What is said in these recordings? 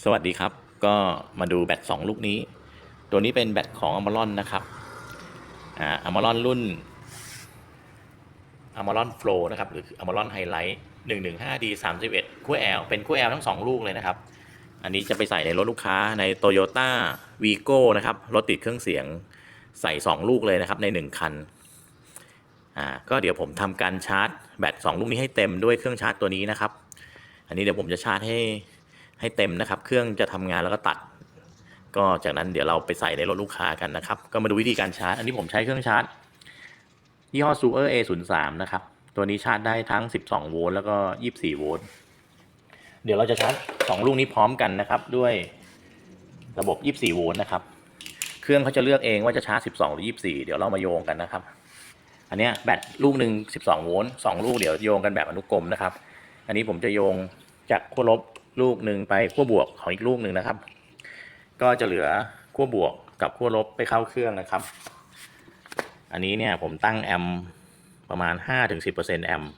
สวัสดีครับ ก็มาดูแบต2ลูกนี้ ตัวนี้เป็นแบตของ a m a r o n นะครับอ่า a m a r o n รุ่น a m a r o n Flow นะครับ หรือ a m a r o n Highlight 115D 31ขั้ว L เป็นขั้ว L ทั้ง2ลูกเลยนะครับ อันนี้จะไปใส่ในรถลูกค้าใน Toyota Vigo นะครับ รถติดเครื่องเสียงใส่2ลูกเลยนะครับใน1คันอ่าก็เดี๋ยวผมทำการชาร์จแบต2ลูกนี้ให้เต็มด้วยเครื่องชาร์จตัวนี้นะครับ อันนี้เดี๋ยวผมจะชาร์จให้ ให้เต็มนะครับ เครื่องจะทำงานแล้วก็ตัด ก็จากนั้นเดี๋ยวเราไปใส่ในรถลูกค้ากันนะครับ ก็มาดูวิธีการชาร์จ อันนี้ผมใช้เครื่องชาร์จยี่ห้อ Super A03 นย์สามนะครับ ตัวนี้ชาร์จได้ทั้ง12โวลต์แล้วก็24โวลต์เดี๋ยวเราจะชาร์จ2ลูกนี้พร้อมกันนะครับ ด้วยระบบ24โวลต์นะครับ เครื่องเขาจะเลือกเองว่าจะชาร์จ12หรือ24เดี๋ยวเรามาโยงกันนะครับ อันนี้แบตลูกหนึ่ง12โวลต์2ลูกเดี๋ยวโยงกันแบบอนุกรมนะครับ อันนี้ผมจะโยงจากขั้วลบ ลูกหนึ่งไปขั้วบวกของอีกลูกหนึ่งนะครับ ก็จะเหลือขั้วบวกกับขั้วลบไปเข้าเครื่องนะครับ อันนี้เนี่ยผมตั้งแอมประมาณ 5-10%แอมป์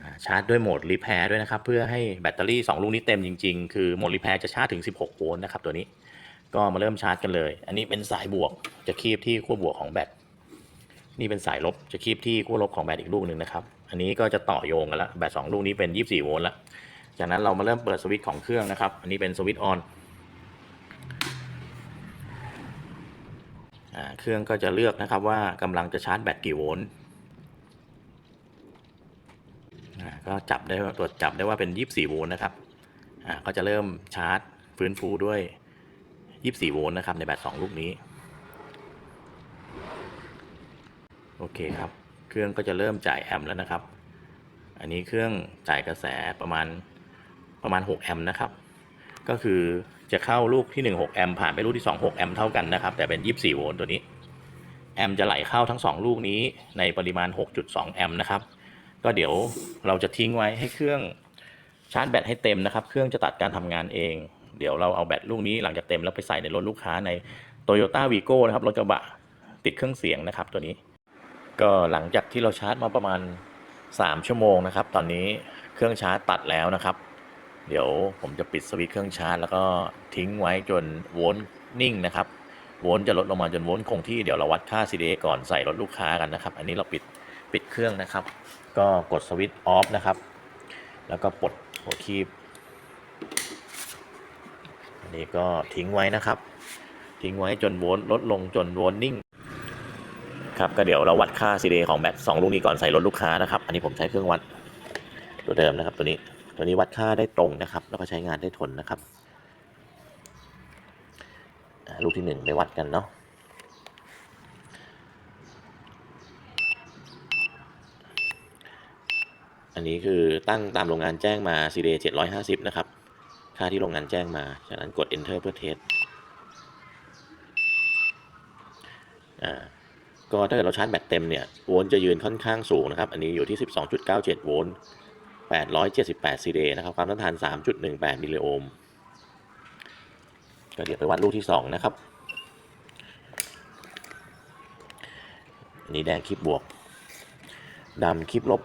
อ่าชาร์จด้วยโหมดรีแพร์ด้วยนะครับ เพื่อให้แบตเตอรี่ 2 ลูกนี้เต็มจริงๆ คือโหมดรีแพร์จะชาร์จถึง 16 โวลต์นะครับตัวนี้ก็มาเริ่มชาร์จกันเลย อันนี้เป็นสายบวกจะคีบที่ขั้วบวกของแบตนี่เป็นสายลบจะคีบที่ขั้วลบของแบตอีกลูกหนึ่งนะครับ อันนี้ก็จะต่อโยงกันแล้วแบตสองลูกนี้เป็น 24 โวลต์แล้ว จากนั้นเรามาเริ่มเปิดสวิตช์ของเครื่องนะครับ อันนี้เป็นสวิตช์ออนเครื่องก็จะเลือกนะครับว่ากำลังจะชาร์จแบตกี่โวลต์ก็จับได้ว่าตรวจจับได้ว่าเป็น 24 โวลต์นะครับก็จะเริ่มชาร์จฟื้นฟูด้วย 24 โวลต์นะครับในแบต 2 ลูกนี้ โอเคครับ เครื่องก็จะเริ่มจ่ายแอมป์แล้วนะครับ อันนี้เครื่องจ่ายกระแสประมาณ ประมาณ 6 แอมป์นะครับ ก็คือจะเข้าลูกที่ 1 6 แอมป์ผ่านไปลูกที่ 2 6 แอมป์เท่ากันนะครับ แต่เป็น 24 โวลต์ตัวนี้ แอมป์จะไหลเข้าทั้ง 2 ลูกนี้ในปริมาณ 6.2 แอมป์นะครับ ก็เดี๋ยวเราจะทิ้งไว้ให้เครื่องชาร์จแบตให้เต็มนะครับ เครื่องจะตัดการทำงานเอง เดี๋ยวเราเอาแบตลูกนี้หลังจากเต็มแล้วไปใส่ในรถลูกค้าใน Toyota Vigo นะครับ รถกระบะติดเครื่องเสียงนะครับตัวนี้ ก็หลังจากที่เราชาร์จมาประมาณ 3 ชั่วโมงนะครับ ตอนนี้เครื่องชาร์จตัดแล้วนะครับ เดี๋ยวผมจะปิดสวิตช์เครื่องชาร์จแล้วก็ทิ้งไว้จนโวลต์นิ่งนะครับ โวลต์จะลดลงมาจนโวลต์คงที่เดี๋ยวเราวัดค่า CDA ก่อนใส่รถลูกค้ากันนะครับ อันนี้เราปิดปิดเครื่องนะครับ ก็กดสวิตช์ออฟนะครับ แล้วก็ปลดหัวคีบ อันนี้ก็ทิ้งไว้นะครับ ทิ้งไว้จนโวลต์ลดลงจนโวลต์นิ่งครับก็เดี๋ยวเราวัดค่า CDA ของแบต2ลูกนี้ก่อนใส่รถลูกค้านะครับ อันนี้ผมใช้เครื่องวัดตัวเดิมนะครับตัวนี้ ตัวนี้วัดค่าได้ตรงนะครับ แล้วก็ใช้งานได้ทนนะครับลูกที่ 1 ไปวัดกันเนาะอันนี้คือตั้งตามโรงงานแจ้งมา CDA 750 นะครับ ค่าที่โรงงานแจ้งมา จากนั้นกด enter เพื่อเทสอ่าก็ถ้าเกิดเราชาร์จแบตเต็มเนี่ย โวลต์จะยืนค่อนข้างสูงนะครับ อันนี้อยู่ที่ 12.97 โวลต์ 878ซีเดนะครับ ความต้านทาน 3.18 มิลลิโอห์มก็เดี๋ยวไปวัดลูกที่ 2 นะครับนนี้แดงคลิปบวก ดำคลิปลบ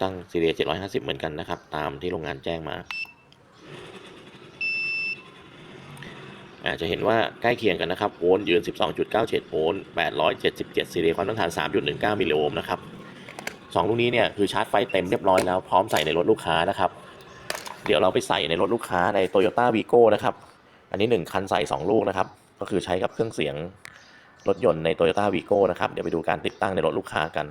ตั้งซีเรีย750 เหมือนกันนะครับ ตามที่โรงงานแจ้งมา อาจจะเห็นว่าใกล้เคียงกันนะครับโวลต์ยืน 12.97 โวลต์877ซีเรียความต้านทาน3.19 มิลลิโอห์มนะครับสองลูกนี้เนี่ยคือชาร์จไฟเต็มเรียบร้อยแล้วพร้อมใส่ในรถลูกค้านะครับ เดี๋ยวเราไปใส่ในรถลูกค้าใน Toyota Vigo นะครับ อันนี้ 1 คันใส่ 2 ลูกนะครับ ก็คือใช้กับเครื่องเสียงรถยนต์ใน Toyota Vigo นะครับ เดี๋ยวไปดูการติดตั้งในรถลูกค้ากัน